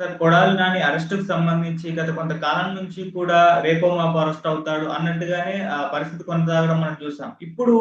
Sir Kodali Nani అరెస్టుకు సంబంధించి గత కొంతకాలం నుంచి కూడా రేపో మాపు అరెస్ట్ అవుతాడు అన్నట్టుగానే ఆ పరిస్థితి కొనసాగడం మనం చూసాం. ఇప్పుడు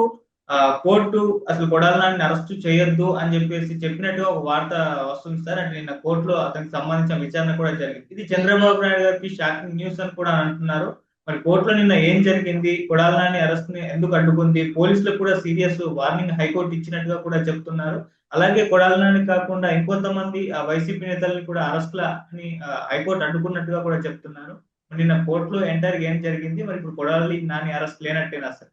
ఆ కోర్టు అసలు కొడాలి నాని అరెస్ట్ చేయొద్దు అని చెప్పేసి చెప్పినట్టుగా ఒక వార్త వస్తుంది సార్. అంటే నిన్న కోర్టులో అతనికి సంబంధించిన విచారణ కూడా జరిగింది. ఇది చంద్రబాబు నాయుడు గారికి షాకింగ్ న్యూస్ అని కూడా అంటున్నారు. మరి కోర్టులో నిన్న ఏం జరిగింది? కొడాలి నాని అరెస్ట్ని ఎందుకు అడ్డుకుంది? పోలీసులకు కూడా సీరియస్ వార్నింగ్ హైకోర్టు ఇచ్చినట్టుగా కూడా చెప్తున్నారు. అలాగే కొడాలి నాని కాకుండా ఇంకొంతమంది వైసీపీ నేతల్ని కూడా అరెస్ట్ల అని హైకోర్టు అడ్డుకున్నట్టుగా కూడా చెప్తున్నారు. నిన్న కోర్టులో ఎంటర్ ఏం జరిగింది? మరి ఇప్పుడు Kodali Nani arrest లేనట్టేనా sir?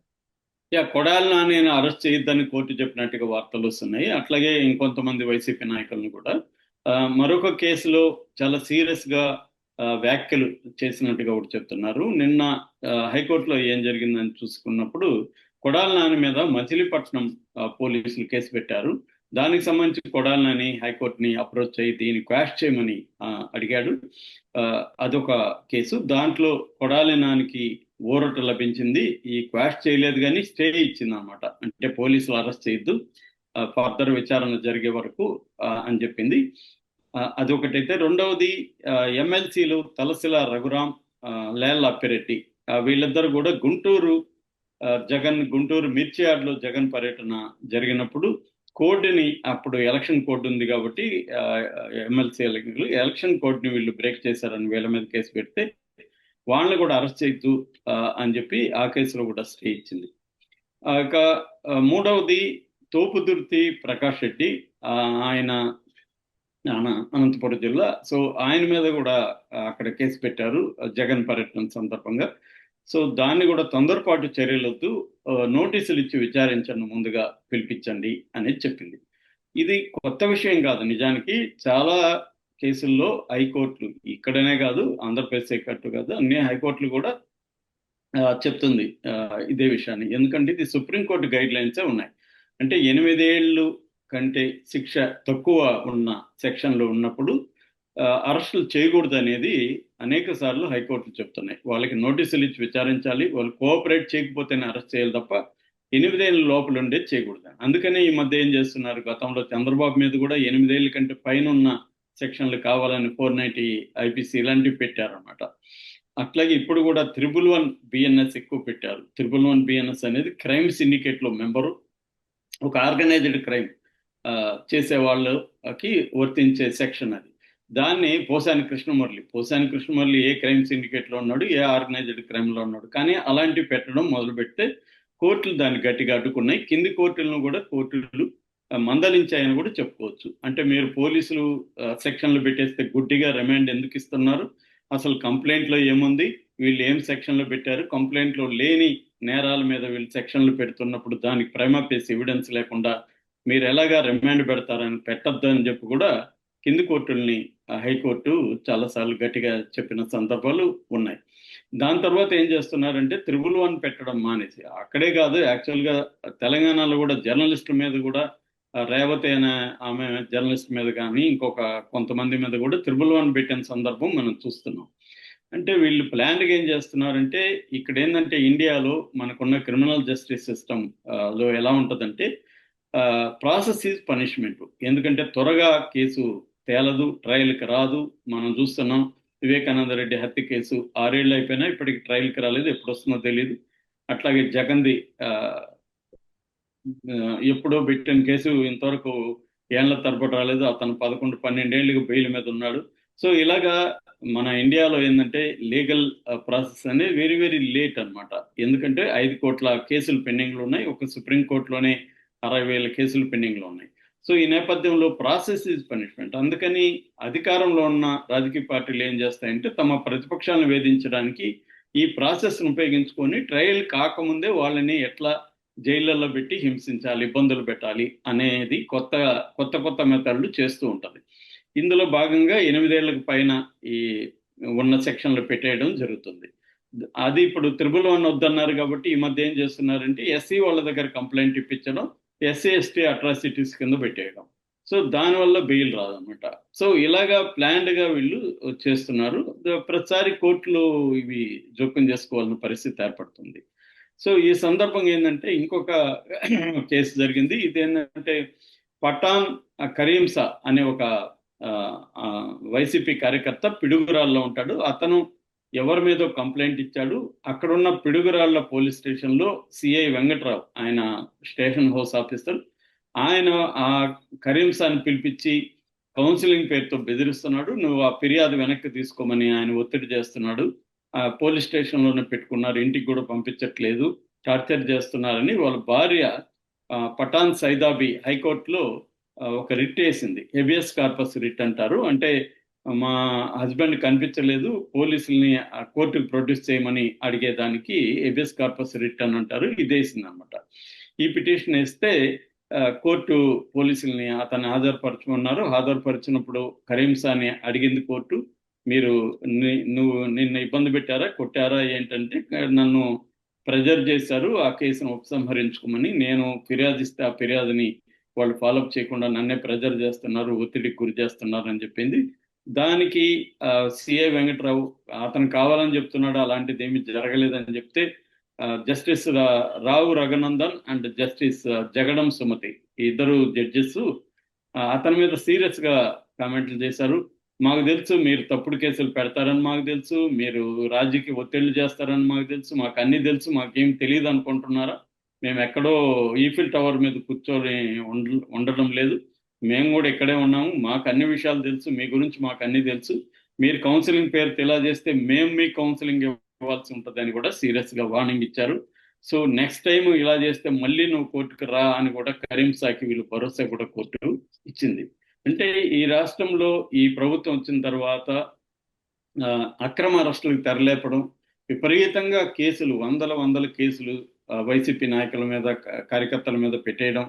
Yeah Kodali Nani arrest చేయొద్దని కోర్టు చెప్పినట్టుగా వార్తలు వస్తున్నాయి. అట్లాగే ఇంకొంతమంది వైసీపీ నాయకులను కూడా. మరొక కేసులో చాలా సీరియస్గా వ్యాఖ్యలు చేసినట్టుగా ఒకటి చెప్తున్నారు. నిన్న హైకోర్టులో ఏం జరిగిందని చూసుకున్నప్పుడు కొడాలి నాని మీద మచిలీపట్నం పోలీసులు కేసు పెట్టారు. దానికి సంబంధించి కొడాలని హైకోర్టుని అప్రోచ్ అయ్యి దీన్ని క్వాష్ చేయమని అడిగాడు. అదొక కేసు. దాంట్లో కొడాలి నానికి ఊరట లభించింది. ఈ క్వాష్ చేయలేదు కానీ స్టే ఇచ్చింది అనమాట అంటే పోలీసులు అరెస్ట్ చేయొద్దు. ఫర్దర్ విచారణ జరిగే వరకు అని చెప్పింది. అదొకటైతే. రెండవది ఎమ్మెల్సీలు తలసిల రఘురాం లేల్ అప్పిరెడ్డి. వీళ్ళిద్దరు కూడా గుంటూరు జగన్ గుంటూరు మిర్చియాడ్లో జగన్ పర్యటన జరిగినప్పుడు కోడ్ని అప్పుడు ఎలక్షన్ కోడ్ ఉంది కాబట్టి ఎమ్మెల్సీ ఎలక్షన్ కోడ్ని వీళ్ళు బ్రేక్ చేశారని వీళ్ళ మీద కేసు పెడితే వాళ్ళని కూడా అరెస్ట్ చేయొద్దు అని చెప్పి ఆ కేసులో కూడా స్టే ఇచ్చింది. ఇక మూడవది తోపుదుర్తి ప్రకాష్ రెడ్డి ఆయన అనంతపురం జిల్లా. సో ఆయన మీద కూడా అక్కడ కేసు పెట్టారు జగన్ పర్యటన సందర్భంగా. సో దాన్ని కూడా తొందరపాటు చర్యలొద్దు నోటీసులు ఇచ్చి విచారించండి ముందుగా పిలిపించండి అనేది చెప్పింది. ఇది కొత్త విషయం కాదు నిజానికి చాలా కేసుల్లో హైకోర్టులు ఇక్కడనే కాదు ఆంధ్రప్రదేశ్ హైకోర్టు కాదు అన్ని హైకోర్టులు కూడా చెప్తుంది ఇదే విషయాన్ని. ఎందుకంటే ఇది సుప్రీంకోర్టు గైడ్ లైన్సే ఉన్నాయి. అంటే ఎనిమిదేళ్ళు కంటే శిక్ష తక్కువ ఉన్న సెక్షన్లో ఉన్నప్పుడు అరెస్టులు చేయకూడదు అనేది అనేక సార్లు హైకోర్టులు చెప్తున్నాయి. వాళ్ళకి నోటీసులు ఇచ్చి విచారించాలి. వాళ్ళు కోఆపరేట్ చేయకపోతేనే అరెస్ట్ చేయాలి తప్ప ఎనిమిదేళ్ళ లోపల ఉండే చేయకూడదు. అందుకనే ఈ మధ్య ఏం చేస్తున్నారు? గతంలో చంద్రబాబు మీద కూడా ఎనిమిదేళ్ళ కంటే పైన ఉన్న సెక్షన్లు కావాలని ఫోర్ నైన్టీ ఐపీసీ ఇలాంటివి పెట్టారనమాట అట్లాగే ఇప్పుడు కూడా త్రిబుల్ వన్ బిఎన్ఎస్ ఎక్కువ పెట్టారు. త్రిబుల్ వన్ బిఎన్ఎస్ అనేది క్రైమ్ సిండికేట్లో మెంబరు. ఒక ఆర్గనైజ్డ్ క్రైమ్ చేసే వాళ్ళకి వర్తించే సెక్షన్ అది. దాన్ని పోసాని కృష్ణమురళి. పోసాని కృష్ణమురళి ఏ క్రైమ్ సిండికేట్లో ఉన్నాడు ఏ ఆర్గనైజ్డ్ క్రైమ్లో ఉన్నాడు. కానీ అలాంటివి పెట్టడం మొదలు పెడితే కోర్టులు దాన్ని గట్టిగా అడ్డుకున్నాయి. కింది కోర్టులను కూడా కోర్టులు మందలించాయని కూడా చెప్పుకోవచ్చు. అంటే మీరు పోలీసులు సెక్షన్లు పెట్టేస్తే గుడ్డిగా రిమాండ్ ఎందుకు ఇస్తున్నారు? అసలు కంప్లైంట్లో ఏముంది? వీళ్ళు ఏం సెక్షన్లు పెట్టారు? కంప్లైంట్లో లేని నేరాల మీద వీళ్ళు సెక్షన్లు పెడుతున్నప్పుడు దానికి ప్రేమపేసి ఎవిడెన్స్ లేకుండా మీరు ఎలాగా రిమాండ్ పెడతారని పెట్టద్దు అని చెప్పి కూడా కింది కోర్టుల్ని హైకోర్టు చాలాసార్లు గట్టిగా చెప్పిన సందర్భాలు ఉన్నాయి. దాని తర్వాత ఏం చేస్తున్నారంటే త్రిబుల్ వన్ పెట్టడం మానేసి అక్కడే కాదు యాక్చువల్గా తెలంగాణలో కూడా జర్నలిస్టుల మీద కూడా రేవతి అనే ఆమె జర్నలిస్ట్ మీద కానీ ఇంకొక కొంతమంది మీద కూడా త్రిబుల్ వన్ పెట్టిన సందర్భం మనం చూస్తున్నాం. అంటే వీళ్ళు ప్లాన్గా ఏం చేస్తున్నారంటే ఇక్కడ ఏంటంటే ఇండియాలో మనకున్న క్రిమినల్ జస్టిస్ సిస్టమ్లో ఎలా ఉంటుందంటే ప్రాసెస్ ఈజ్ పనిష్మెంట్. ఎందుకంటే త్వరగా కేసు తేలదు ట్రయల్కి రాదు. మనం చూస్తున్నాం వివేకానంద రెడ్డి హత్య కేసు ఆరేళ్ళు అయిపోయినా ఇప్పటికి ట్రయల్కి రాలేదు ఎప్పుడు వస్తుందో తెలియదు అట్లాగే జగన్ది ఎప్పుడో పెట్టిన కేసు ఇంతవరకు ఏళ్ళ తరబడి రాలేదు. అతను పదకొండు పన్నెండేళ్ళకి బెయిల్ మీద ఉన్నాడు. సో ఇలాగా మన ఇండియాలో ఏంటంటే లీగల్ ప్రాసెస్ అనేది వెరీ వెరీ లేట్ అనమాట ఎందుకంటే ఐదు కోట్ల కేసులు పెండింగ్లో ఉన్నాయి. ఒక సుప్రీంకోర్టులోనే అరవై వేల కేసులు పెండింగ్లో ఉన్నాయి. సో ఈ నేపథ్యంలో ప్రాసెస్ ఈజ్ పనిష్మెంట్. అందుకని అధికారంలో ఉన్న రాజకీయ పార్టీలు ఏం చేస్తాయంటే తమ ప్రతిపక్షాలను వేధించడానికి ఈ ప్రాసెస్ను ఉపయోగించుకొని ట్రయల్ కాకముందే వాళ్ళని ఎట్లా జైళ్ళల్లో పెట్టి హింసించాలి ఇబ్బందులు పెట్టాలి అనేది కొత్త కొత్త కొత్త మెథడ్లు చేస్తూ ఉంటుంది. ఇందులో భాగంగా ఎనిమిదేళ్ళకు పైన ఈ ఉన్న సెక్షన్లు పెట్టేయడం జరుగుతుంది. అది ఇప్పుడు త్రిబుల్ వన్ వద్దన్నారు కాబట్టి ఈ మధ్య ఏం చేస్తున్నారంటే ఎస్సీ వాళ్ళ దగ్గర కంప్లైంట్ ఇప్పించడం ఎస్సీ ఎస్టీ అట్రాసిటీస్ కింద పెట్టేయడం. సో దానివల్ల బెయిల్ రాదనమాట సో ఇలాగా ప్లాన్డ్గా వీళ్ళు చేస్తున్నారు. ప్రతిసారి కోర్టులు ఇవి జోక్యం చేసుకోవాల్సిన పరిస్థితి ఏర్పడుతుంది. సో ఈ సందర్భంగా ఏంటంటే ఇంకొక కేసు జరిగింది. ఇది ఏంటంటే పఠాన్ కరీంసా అనే ఒక వైసీపీ కార్యకర్త పిడుగురాల్లో ఉంటాడు. అతను ఎవరి మీదో కంప్లైంట్ ఇచ్చాడు? అక్కడున్న పిడుగురాళ్ళ పోలీస్ స్టేషన్లో సిఐ వెంకట్రావు ఆయన స్టేషన్ హౌస్ ఆఫీసర్. ఆయన ఆ కరీంసాన్ని పిలిపించి కౌన్సిలింగ్ పేరుతో బెదిరిస్తున్నాడు. నువ్వు ఆ ఫిర్యాదు వెనక్కి తీసుకోమని ఆయన ఒత్తిడి చేస్తున్నాడు. ఆ పోలీస్ స్టేషన్లోనే పెట్టుకున్నారు. ఇంటికి కూడా పంపించట్లేదు. టార్చర్ చేస్తున్నారని వాళ్ళ భార్య పఠాన్ సైదాబి హైకోర్టులో ఒక రిట్ వేసింది. హెబియస్ కార్పస్ రిట్ అంటారు. అంటే మా హస్బెండ్ కనిపించలేదు పోలీసుల్ని కోర్టుకు ప్రొడ్యూస్ చేయమని అడిగేదానికి ఏబిఎస్ కార్పస్ రిట్ అని అంటారు ఇది వేసింది అనమాట ఈ పిటిషన్ వేస్తే కోర్టు పోలీసుల్ని అతన్ని హాజరుపరచమన్నారు. హాజరుపరిచినప్పుడు కరీంసాని అడిగింది కోర్టు మీరు నువ్వు నిన్ను ఇబ్బంది పెట్టారా కొట్టారా ఏంటంటే నన్ను ప్రెజర్ చేశారు ఆ కేసును ఉపసంహరించుకోమని నేను ఫిర్యాదు ఇస్తే ఆ ఫిర్యాదుని వాళ్ళు ఫాలోఅప్ చేయకుండా నన్నే ప్రెజర్ చేస్తున్నారు ఒత్తిడికి గురి చేస్తున్నారు అని చెప్పింది. దానికి సిఏ వెంకట్రావు అతను కావాలని చెప్తున్నాడు అలాంటిది ఏమీ జరగలేదని చెప్తే justice Rao Raghunandan and justice Jagadam Sumathi ఈ ఇద్దరు జడ్జెస్ అతని మీద సీరియస్గా కామెంట్లు చేశారు. మాకు తెలుసు మీరు తప్పుడు కేసులు పెడతారని మాకు తెలుసు మీరు రాజకీయ ఒత్తిళ్ళు చేస్తారని మాకు తెలుసు మాకు అన్ని తెలుసు మాకేం తెలియదు అనుకుంటున్నారా మేము ఎక్కడో ఈఫిల్ టవర్ మీద కూర్చొని ఉండ- ఉండడం లేదు. మేము కూడా ఇక్కడే ఉన్నాము. మాకు అన్ని విషయాలు తెలుసు. మీ గురించి మాకు అన్ని తెలుసు. మీరు కౌన్సిలింగ్ పేరుతో ఇలా చేస్తే మేము మీ కౌన్సిలింగ్ ఇవ్వాల్సి ఉంటుందని కూడా సీరియస్గా వార్నింగ్ ఇచ్చారు. సో నెక్స్ట్ టైం ఇలా చేస్తే మళ్ళీ నువ్వు కోర్టుకు రా అని కూడా కరీం సాకి వీళ్ళు భరోసా కూడా కోర్టు ఇచ్చింది. అంటే ఈ రాష్ట్రంలో ఈ ప్రభుత్వం వచ్చిన తర్వాత అక్రమ అరెస్టులకు తెరలేపడం విపరీతంగా కేసులు వందల వందల కేసులు వైసీపీ నాయకుల మీద కార్యకర్తల మీద పెట్టేయడం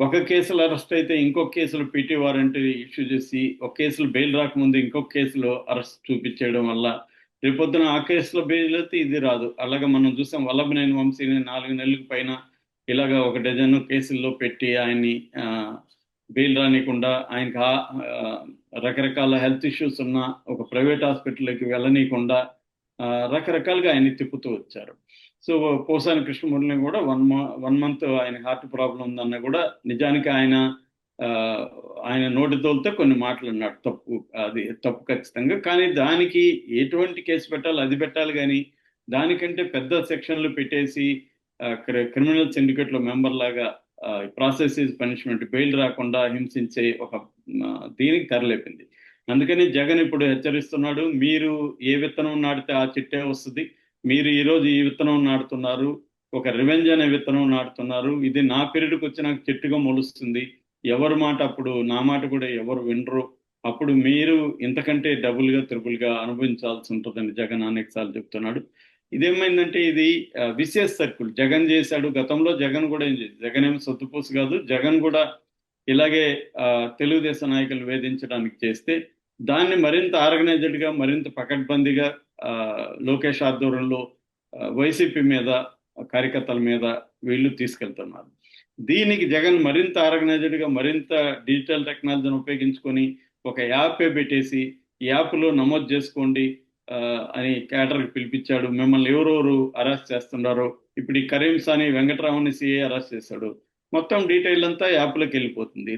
ఒక కేసులో అరెస్ట్ అయితే ఇంకొక కేసులో పిటి వారెంట్ ఇష్యూ చేసి ఒక కేసులో బెయిల్ రాకముందు ఇంకొక కేసులో అరెస్ట్ చూపించేయడం వల్ల రేపొద్దున ఆ కేసులో బెయిల్ అయితే ఇది రాదు. అలాగే మనం చూసాం వల్లభనేని వంశీని నాలుగు నెలలకు పైన ఇలాగ ఒక డజన్ కేసుల్లో పెట్టి ఆయన్ని బెయిల్ రానికుండా ఆయనకి ఆ- రకరకాల హెల్త్ ఇష్యూస్ ఉన్న ఒక ప్రైవేట్ హాస్పిటల్కి వెళ్ళనీయకుండా రకరకాలుగా ఆయన్ని తిప్పుతూ వచ్చారు. సో పోసాని కృష్ణమూర్తిని కూడా వన్ వన్ మంత్ ఆయన హార్ట్ ప్రాబ్లం ఉందన్న కూడా నిజానికి ఆయన ఆయన నోటితోలితో కొన్ని మాటలు అన్నాడు. తప్పు అది తప్పు ఖచ్చితంగా. కానీ దానికి ఎటువంటి కేసు పెట్టాలి అది పెట్టాలి కానీ దానికంటే పెద్ద సెక్షన్లు పెట్టేసి క్రిమినల్ సిండికేట్లో మెంబర్ లాగా ప్రాసెస్ ఈజ్ పనిష్మెంట్ బెయిల్ రాకుండా హింసించే ఒక దీనికి తెరలేపింది. అందుకని జగన్ ఇప్పుడు హెచ్చరిస్తున్నాడు మీరు ఏ విత్తనం నాటితే ఆ చిట్టే వస్తుంది మీరు ఈరోజు ఈ విత్తనం నాటుతున్నారు ఒక రివెంజ్ అనే విత్తనం నాటుతున్నారు ఇది నా పీరియడ్కి వచ్చి నాకు చెట్టుగా మొలుస్తుంది ఎవరి మాట అప్పుడు నా మాట కూడా ఎవరు వినరు అప్పుడు మీరు ఇంతకంటే డబుల్గా త్రిబుల్గా అనుభవించాల్సి ఉంటుందని జగన్ అనేక సార్లు చెప్తున్నాడు. ఇదేమైందంటే ఇది విశేష సర్కిల్. జగన్ చేశాడు గతంలో జగన్ కూడా ఏం చేసి జగన్ ఏమి సొత్తుపూసు కాదు జగన్ కూడా ఇలాగే తెలుగుదేశం నాయకులు వేధించడానికి చేస్తే దాన్ని మరింత ఆర్గనైజ్డ్గా మరింత పకడ్బందీగా లోకేష్ ఆధ్వర్యంలో వైసీపీ మీద కార్యకర్తల మీద వీళ్ళు తీసుకెళ్తున్నారు. దీనికి జగన్ మరింత ఆర్గనైజ్డ్గా మరింత డిజిటల్ టెక్నాలజీని ఉపయోగించుకొని ఒక యాప్ పెట్టేసి ఈ యాప్లో నమోదు చేసుకోండి అని క్యాటర్కి పిలిపించాడు. మిమ్మల్ని ఎవరెవరు అరెస్ట్ చేస్తున్నారో ఇప్పుడు ఈ కరీం సాని వెంకటరావుని సిఏ అరెస్ట్ చేశాడు. మొత్తం డీటెయిల్ అంతా యాప్లోకి వెళ్ళిపోతుంది.